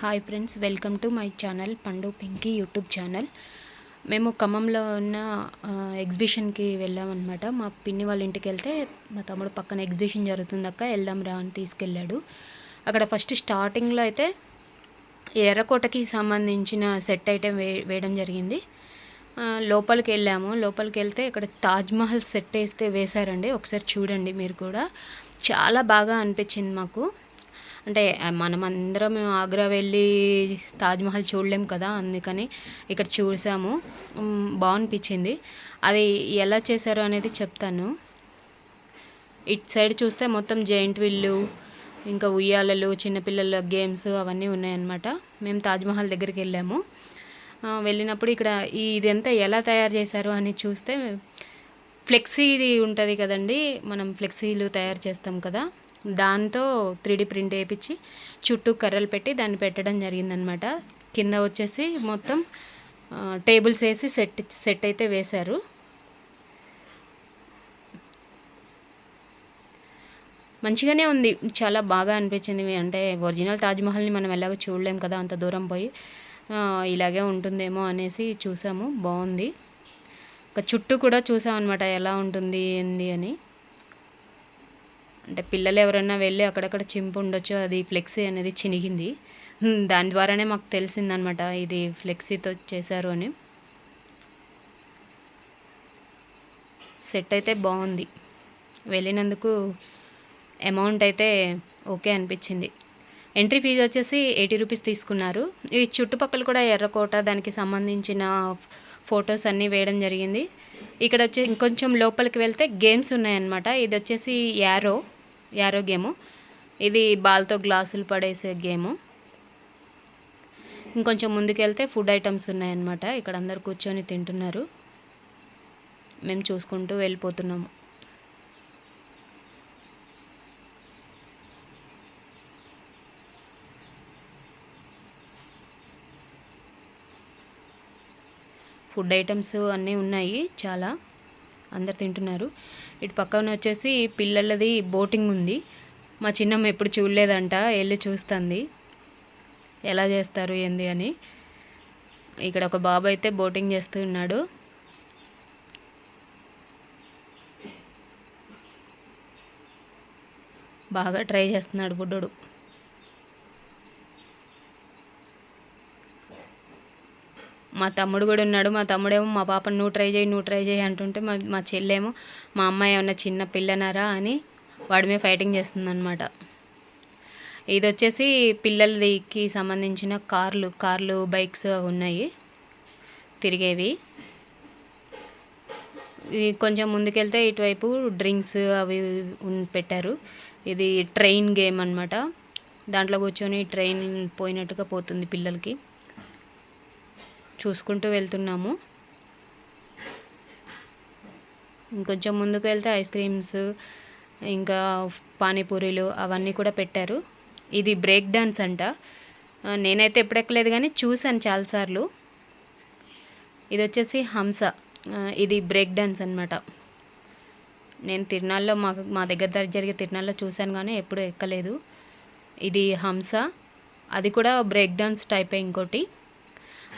Hi friends welcome to my channel Pandu Pinky YouTube channel మేము ఖమ్మంలో ఉన్న ఎగ్జిబిషన్కి వెళ్ళామన్నమాట మా పిన్ని వాళ్ళ ఇంటికి వెళ్తే మా తమ్ముడు పక్కన ఎగ్జిబిషన్ జరుగుతుందక్క వెళ్దాం రా అని తీసుకెళ్ళాడు. అక్కడ ఫస్ట్ స్టార్టింగ్లో అయితే ఎర్రకోటకి సంబంధించిన సెట్ ఐటెం వే వేయడం జరిగింది. లోపలికి వెళ్ళాము. లోపలికి వెళ్తే ఇక్కడ తాజ్మహల్ సెట్ వేస్తే వేశారండి. ఒకసారి చూడండి మీరు కూడా. చాలా బాగా అనిపించింది మాకు. అంటే మనమందరం మనం అందరం ఆగ్రా వెళ్ళి తాజ్మహల్ చూడలేం కదా అందుకని ఇక్కడ చూసాము. బాగనిపించింది. అది ఎలా చేశారు అనేది చెప్తాను. ఇటు సైడ్ చూస్తే మొత్తం జైంట్ విల్లు ఇంకా ఉయ్యాలలు చిన్నపిల్లల గేమ్స్ అవన్నీ ఉన్నాయన్నమాట. మేము తాజ్మహల్ దగ్గరికి వెళ్ళాము. వెళ్ళినప్పుడు ఇక్కడ ఈ ఇదంతా ఎలా తయారు చేశారు అని చూస్తే ఫ్లెక్సీది ఉంటుంది కదండి మనం ఫ్లెక్సీలు తయారు చేస్తాం కదా. దాంతో త్రీ ప్రింట్ వేయించి చుట్టూ కర్రలు పెట్టి దాన్ని పెట్టడం జరిగిందనమాట. కింద వచ్చేసి మొత్తం టేబుల్స్ వేసి సెట్ సెట్ అయితే వేశారు. మంచిగానే ఉంది. చాలా బాగా అనిపించింది. అంటే ఒరిజినల్ తాజ్మహల్ని మనం ఎలాగో చూడలేం కదా అంత దూరం పోయి ఇలాగే ఉంటుందేమో అనేసి చూసాము. బాగుంది. ఒక చుట్టూ కూడా చూసామన్నమాట. ఎలా ఉంటుంది ఏంది అని. అంటే పిల్లలు ఎవరైనా వెళ్ళి అక్కడక్కడ చింపు ఉండొచ్చు అది ఫ్లెక్సీ అనేది చినిగింది. దాని ద్వారానే మాకు తెలిసిందనమాట ఇది ఫ్లెక్సీతో చేశారు అని. సెట్ అయితే బాగుంది. వెళ్ళినందుకు అమౌంట్ అయితే ఓకే అనిపించింది. ఎంట్రీ ఫీజు వచ్చేసి ఎయిటీ రూపీస్ తీసుకున్నారు. ఈ చుట్టుపక్కల కూడా ఎర్రకోట దానికి సంబంధించిన ఫొటోస్ అన్నీ వేయడం జరిగింది. ఇక్కడ వచ్చి ఇంకొంచెం లోపలికి వెళ్తే గేమ్స్ ఉన్నాయన్నమాట. ఇది వచ్చేసి యారో యారో గేము ఇది బాల్తో గ్లాసులు పడేసే గేము. ఇంకొంచెం ముందుకెళ్తే ఫుడ్ ఐటమ్స్ ఉన్నాయన్నమాట. ఇక్కడ అందరు కూర్చొని తింటున్నారు. మేము చూసుకుంటూ వెళ్ళిపోతున్నాము. ఫుడ్ ఐటమ్స్ అన్నీ ఉన్నాయి చాలా. అందరు తింటున్నారు. ఇటు పక్కన వచ్చేసి పిల్లలది బోటింగ్ ఉంది. మా చిన్నమ్మ ఎప్పుడు చూడలేదంట వెళ్ళి చూస్తుంది. ఎలా చేస్తారు ఏంది అని. ఇక్కడ ఒక బాబు అయితే బోటింగ్ చేస్తూ ఉన్నాడు. బాగా ట్రై చేస్తున్నాడు బుడ్డోడు. మా తమ్ముడు కూడా ఉన్నాడు. మా తమ్ముడేమో మా పాపను నువ్వు ట్రై చేయి నువ్వు ట్రై చేయి అంటుంటే మా మా చెల్లేమో మా అమ్మాయి ఏమన్నా చిన్న పిల్లనారా? అని వాడి మీద ఫైటింగ్ చేస్తుందన్నమాట. ఇది వచ్చేసి పిల్లలకి సంబంధించిన కార్లు కార్లు బైక్స్ అవి ఉన్నాయి. తిరిగేవి. కొంచెం ముందుకెళ్తే ఇటువైపు డ్రింక్స్ అవి పెట్టారు. ఇది ట్రైన్ గేమ్ అన్నమాట. దాంట్లో కూర్చొని ట్రైన్ పోయినట్టుగా పోతుంది పిల్లలకి. చూసుకుంటూ వెళ్తున్నాము. ఇంకొంచెం ముందుకు వెళ్తే ఐస్ క్రీమ్స్ ఇంకా పానీపూరీలు అవన్నీ కూడా పెట్టారు. ఇది బ్రేక్ డాన్స్ అంట. నేనైతే ఎప్పుడు ఎక్కలేదు కానీ చూశాను చాలాసార్లు. ఇది వచ్చేసి హంస ఇది బ్రేక్ డాన్స్ అనమాట నేను తిరునాళ్ళలో మా మా దగ్గర దగ్గర జరిగే తిరునాళ్ళలో చూశాను కానీ ఎప్పుడు ఎక్కలేదు. ఇది హంస. అది కూడా బ్రేక్ డాన్స్ టైపే ఇంకోటి.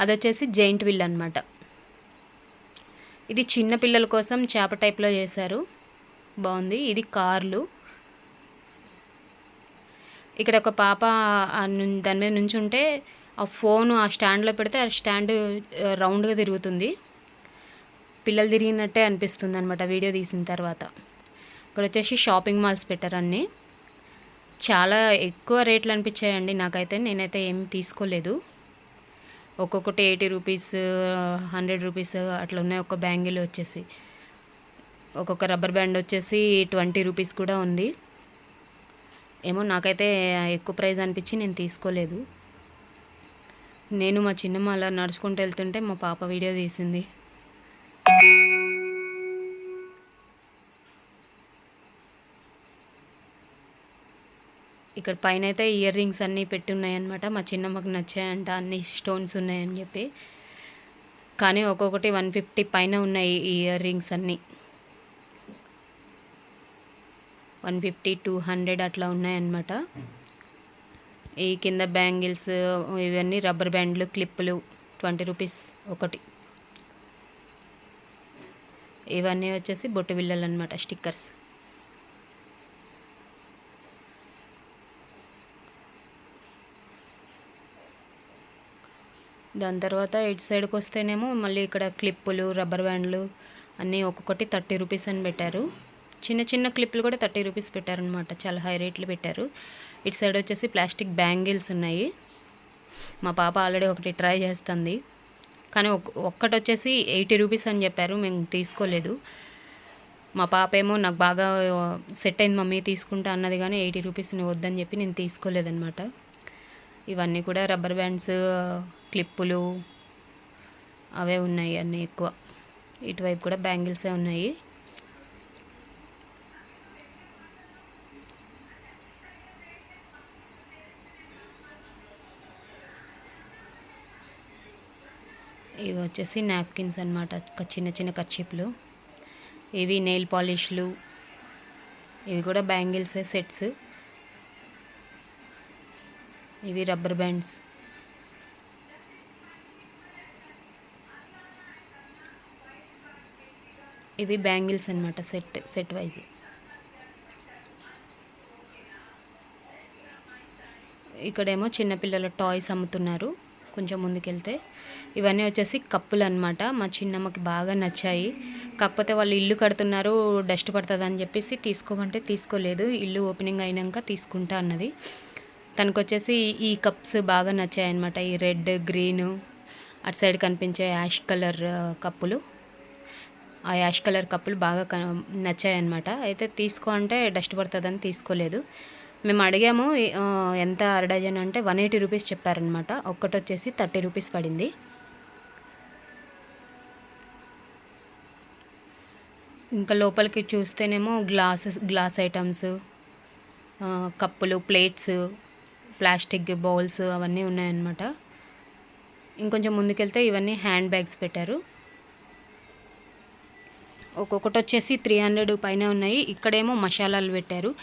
అది వచ్చేసి జైంట్ విల్ అనమాట ఇది చిన్న పిల్లల కోసం చేప టైప్లో చేశారు. బాగుంది ఇది కార్లు. ఇక్కడ ఒక పాప దాని మీద నుంచుంటే ఆ ఫోన్ ఆ స్టాండ్లో పెడితే ఆ స్టాండ్ రౌండ్గా తిరుగుతుంది. పిల్లలు తిరిగినట్టే అనిపిస్తుంది అనమాట వీడియో తీసిన తర్వాత. ఇక్కడ వచ్చేసి షాపింగ్ మాల్స్ పెట్టారు అన్నీ. చాలా ఎక్కువ రేట్లు అనిపించాయండి నాకైతే. నేనైతే ఏం తీసుకోలేదు. ఒక్కొక్కటి ఎయిటీ రూపీస్ హండ్రెడ్ రూపీస్ అట్లా ఉన్నాయి. ఒక బ్యాంగిల్ వచ్చేసి ఒక్కొక్క రబ్బర్ బ్యాండ్ వచ్చేసి ట్వంటీ రూపీస్ కూడా ఉంది. ఏమో నాకైతే ఎక్కువ ప్రైస్ అనిపించి నేను తీసుకోలేదు. నేను మా చిన్నమ్మ అలా నడుచుకుంటూ వెళ్తుంటే మా పాప వీడియో తీసింది. ఇక్కడ పైన అయితే ఇయర్ రింగ్స్ అన్నీ పెట్టి ఉన్నాయన్నమాట మా చిన్నమ్మకి నచ్చాయంట అన్ని స్టోన్స్ ఉన్నాయని చెప్పి. కానీ ఒక్కొక్కటి వన్ ఫిఫ్టీ పైన ఉన్నాయి ఈ ఇయర్ రింగ్స్ అన్నీ. వన్ ఫిఫ్టీ టూ హండ్రెడ్ అట్లా ఉన్నాయన్నమాట. ఈ కింద బ్యాంగిల్స్ ఇవన్నీ రబ్బర్ బ్యాండ్లు క్లిప్పులు ట్వంటీ రూపీస్ ఒకటి. ఇవన్నీ వచ్చేసి బొట్టు బిళ్ళలు అనమాట స్టిక్కర్స్. దాని తర్వాత ఇటు సైడ్కి వస్తేనేమో మళ్ళీ ఇక్కడ క్లిప్పులు రబ్బర్ బ్యాండ్లు అన్నీ ఒక్కొక్కటి థర్టీ రూపీస్ అని పెట్టారు. చిన్న చిన్న క్లిప్పులు కూడా థర్టీ రూపీస్ పెట్టారనమాట చాలా హై రేట్లు పెట్టారు. ఇటు సైడ్ వచ్చేసి ప్లాస్టిక్ బ్యాంగిల్స్ ఉన్నాయి. మా పాప ఆల్రెడీ ఒకటి ట్రై చేస్తుంది. కానీ ఒక్కటి వచ్చేసి ఎయిటీ రూపీస్ అని చెప్పారు. మేము తీసుకోలేదు. మా పాప ఏమో నాకు బాగా సెట్ అయింది మమ్మీ తీసుకుంటా అన్నది కానీ ఎయిటీ రూపీస్ వద్దని చెప్పి నేను తీసుకోలేదన్నమాట. ఇవన్నీ కూడా రబ్బర్ బ్యాండ్స్ క్లిప్పులు అవే ఉన్నాయి అన్నీ ఎక్కువ. ఇటువైపు కూడా బ్యాంగిల్సే ఉన్నాయి. ఇవి వచ్చేసి నాప్కిన్స్ అనమాట చిన్న చిన్న కచ్చిప్లు ఇవి నెయిల్ పాలిష్లు. ఇవి కూడా బ్యాంగిల్స్ సెట్స్. ఇవి రబ్బర్ బ్యాండ్స్. ఇవి బ్యాంగిల్స్ అనమాట సెట్ సెట్ వైజ్. ఇక్కడేమో చిన్నపిల్లల టాయ్స్ అమ్ముతున్నారు కొంచెం ముందుకెళ్తే. ఇవన్నీ వచ్చేసి కప్పులు అనమాట మా చిన్నమ్మకి బాగా నచ్చాయి. కాకపోతే వాళ్ళు ఇల్లు కడుతున్నారు డస్ట్ పడుతుంది అని చెప్పేసి తీసుకోమంటే తీసుకోలేదు. ఇల్లు ఓపెనింగ్ అయినాక తీసుకుంటా అన్నది. తనకు వచ్చేసి ఈ కప్స్ బాగా నచ్చాయి అనమాట ఈ రెడ్ గ్రీన్ అటు సైడ్ కనిపించే యాష్ కలర్ కప్పులు. ఆ యాష్ కలర్ కప్పులు బాగా నచ్చాయి అనమాట అయితే తీసుకో అంటే డస్ట్ పడుతుందని తీసుకోలేదు. మేము అడిగాము ఎంత అర డజన్ అంటే వన్ ఎయిటీ రూపీస్ చెప్పారనమాట ఒక్కటి వచ్చేసి థర్టీ రూపీస్ పడింది. ఇంకా లోపలికి చూస్తేనేమో గ్లాసెస్ గ్లాస్ ఐటమ్స్ కప్పులు ప్లేట్స్ ప్లాస్టిక్ బౌల్స్ అవన్నీ ఉన్నాయన్నమాట. ఇంకొంచెం ముందుకెళ్తే ఇవన్నీ హ్యాండ్ బ్యాగ్స్ పెట్టారు. ఒక్కొక్కటి వచ్చేసి త్రీ హండ్రెడ్ పైన ఉన్నాయి. ఇక్కడేమో మసాలాలు పెట్టారు.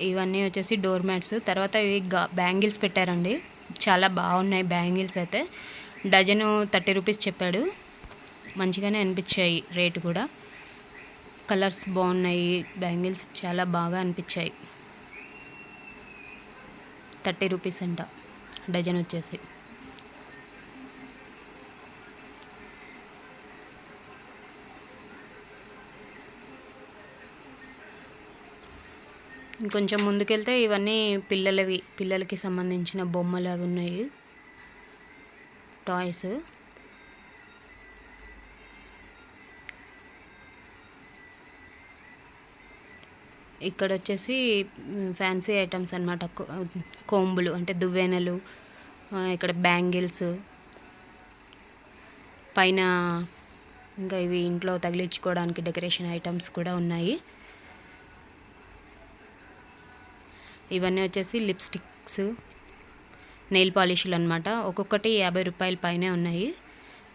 ఇవన్నీ వచ్చేసి డోర్ మ్యాట్స్. తర్వాత ఇవి బ్యాంగిల్స్ పెట్టారండి. చాలా బాగున్నాయి బ్యాంగిల్స్ అయితే. డజను థర్టీ రూపీస్ చెప్పాడు. మంచిగానే అనిపించాయి రేటు కూడా. కలర్స్ బాగున్నాయి బ్యాంగిల్స్ చాలా బాగా అనిపించాయి. థర్టీ రూపీస్ అంట డజన్ వచ్చేసి. ఇంకొంచెం ముందుకెళ్తే ఇవన్నీ పిల్లలవి పిల్లలకి సంబంధించిన బొమ్మలు అవి ఉన్నాయి. టాయ్స్. ఇక్కడ వచ్చేసి ఫ్యాన్సీ ఐటమ్స్ అనమాట కోంబులు అంటే దువ్వెనలు ఇక్కడ బ్యాంగిల్స్ పైన ఇంకా ఇవి ఇంట్లో తగిలించుకోవడానికి డెకరేషన్ ఐటమ్స్ కూడా ఉన్నాయి. ఇవన్నీ వచ్చేసి లిప్స్టిక్స్ నెయిల్ పాలిష్లు అనమాట ఒక్కొక్కటి యాభై రూపాయల పైనే ఉన్నాయి.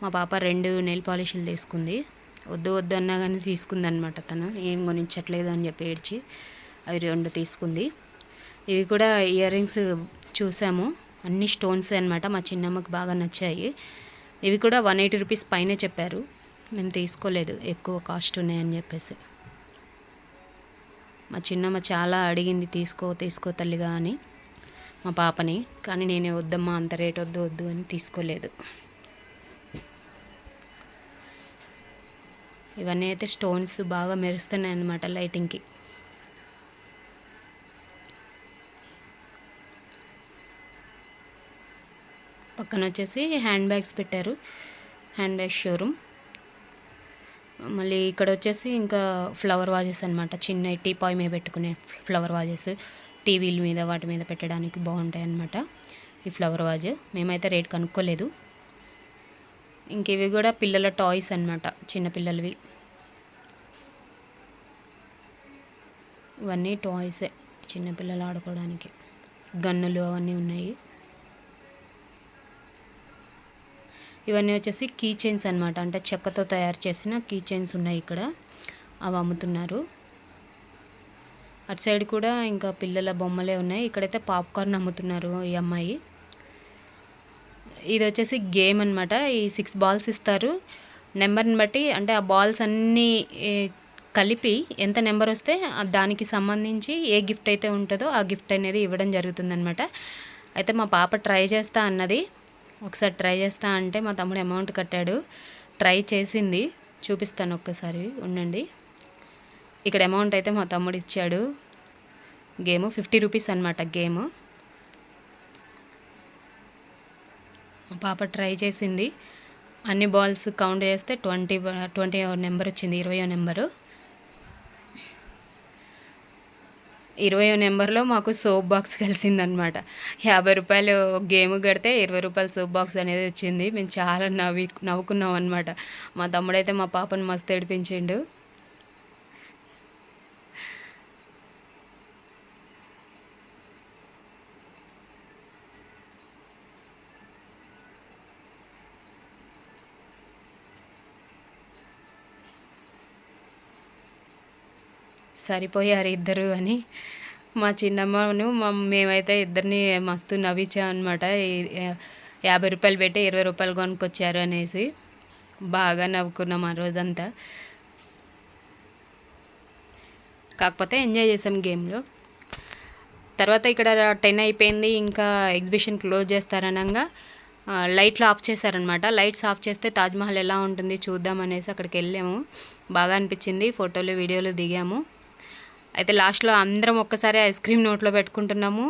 మా పాప రెండు నెయిల్ పాలిష్లు తీసుకుంది. వద్దు వద్దు అన్నా కానీ తీసుకుంది అనమాట తను. ఏం కొనించట్లేదు అని చెప్పి ఏడ్చి అవి రెండు తీసుకుంది. ఇవి కూడా ఇయర్ రింగ్స్ చూసాము. అన్ని స్టోన్స్ అనమాట మా చిన్నమ్మకి బాగా నచ్చాయి. ఇవి కూడా వన్ ఎయిటీ రూపీస్ పైనే చెప్పారు. మేము తీసుకోలేదు ఎక్కువ కాస్ట్ ఉన్నాయని చెప్పేసి. మా చిన్నమ్మ చాలా అడిగింది తీసుకో తీసుకో తల్లిగా అని మా పాపని. కానీ నేనే వద్దమ్మా అంత రేట్ వద్దు వద్దు అని తీసుకోలేదు. ఇవన్నీ అయితే స్టోన్స్ బాగా మెరుస్తున్నాయి అన్నమాట లైటింగ్కి. పక్కన వచ్చేసి హ్యాండ్ బ్యాగ్స్ పెట్టారు. Hand bag showroom. మళ్ళీ ఇక్కడ వచ్చేసి ఇంకా ఫ్లవర్ వాజెస్ అనమాట చిన్న టీ పాయ్ మీద పెట్టుకునే ఫ్లవర్ వాజెస్. టీవీల మీద వాటి మీద పెట్టడానికి బాగుంటాయి అనమాట ఈ ఫ్లవర్ వాజ్. మేమైతే రేట్ కనుక్కోలేదు. ఇంక ఇవి కూడా పిల్లల టాయ్స్ అనమాట చిన్నపిల్లలవి ఇవన్నీ టాయ్సే చిన్నపిల్లలు ఆడుకోవడానికి. గన్నులు అవన్నీ ఉన్నాయి. ఇవన్నీ వచ్చేసి కీ చైన్స్ అనమాట అంటే చెక్కతో తయారు చేసిన కీ చైన్స్ ఉన్నాయి ఇక్కడ. అవి అమ్ముతున్నారు. అటు సైడ్ కూడా ఇంకా పిల్లల బొమ్మలే ఉన్నాయి. ఇక్కడైతే పాప్కార్న్ అమ్ముతున్నారు ఈ అమ్మాయి. ఇది వచ్చేసి గేమ్ అనమాట ఈ సిక్స్ బాల్స్ ఇస్తారు. నెంబర్ని బట్టి అంటే ఆ బాల్స్ అన్నీ కలిపి ఎంత నెంబర్ వస్తే దానికి సంబంధించి ఏ గిఫ్ట్ అయితే ఉంటుందో ఆ గిఫ్ట్ అనేది ఇవ్వడం జరుగుతుందనమాట అయితే మా పాప ట్రై చేస్తా అన్నది. ఒకసారి ట్రై చేస్తా అంటే మా తమ్ముడు అమౌంట్ కట్టాడు. ట్రై చేసింది. చూపిస్తాను ఒక్కసారి. ఉండండి. ఇక్కడ అమౌంట్ అయితే మా తమ్ముడు ఇచ్చాడు. గేమ్ ఫిఫ్టీ రూపీస్ అనమాట గేమ్. పాప ట్రై చేసింది. అన్ని బాల్స్ కౌంట్ చేస్తే ట్వంటీ ట్వంటీ నెంబర్ వచ్చింది ఇరవయో నెంబరు. ఇరవై నెంబర్లో మాకు సోప్ బాక్స్ కలిసిందనమాట. యాభై రూపాయలు గేమ్ కడితే ఇరవై రూపాయల సోప్ బాక్స్ అనేది వచ్చింది. మేము చాలా నవ్వి నవ్వుకున్నాం అనమాట. మా తమ్ముడైతే మా పాపను మస్తు ఏడిపించిండు. సరిపోయారు ఇద్దరు అని. మా చిన్నమ్మను మా మేమైతే ఇద్దరిని మస్తు నవ్వించాం అనమాట యాభై రూపాయలు పెట్టి ఇరవై రూపాయలు కొనుక్కొచ్చారు అనేసి బాగా నవ్వుకున్నాం ఆ రోజంతా. కాకపోతే ఎంజాయ్ చేసాం గేమ్లో. తర్వాత ఇక్కడ టెన్ అయిపోయింది ఇంకా ఎగ్జిబిషన్ క్లోజ్ చేస్తారనగా లైట్లు ఆఫ్ చేశారనమాట లైట్స్ ఆఫ్ చేస్తే తాజ్మహల్ ఎలా ఉంటుంది చూద్దాం అనేసి అక్కడికి వెళ్ళాము. బాగా అనిపించింది ఫోటోలు వీడియోలు దిగాము. అయితే లాస్ట్లో అందరం ఒక్కసారి ఐస్ క్రీమ్ నోట్లో పెట్టుకుంటున్నాము.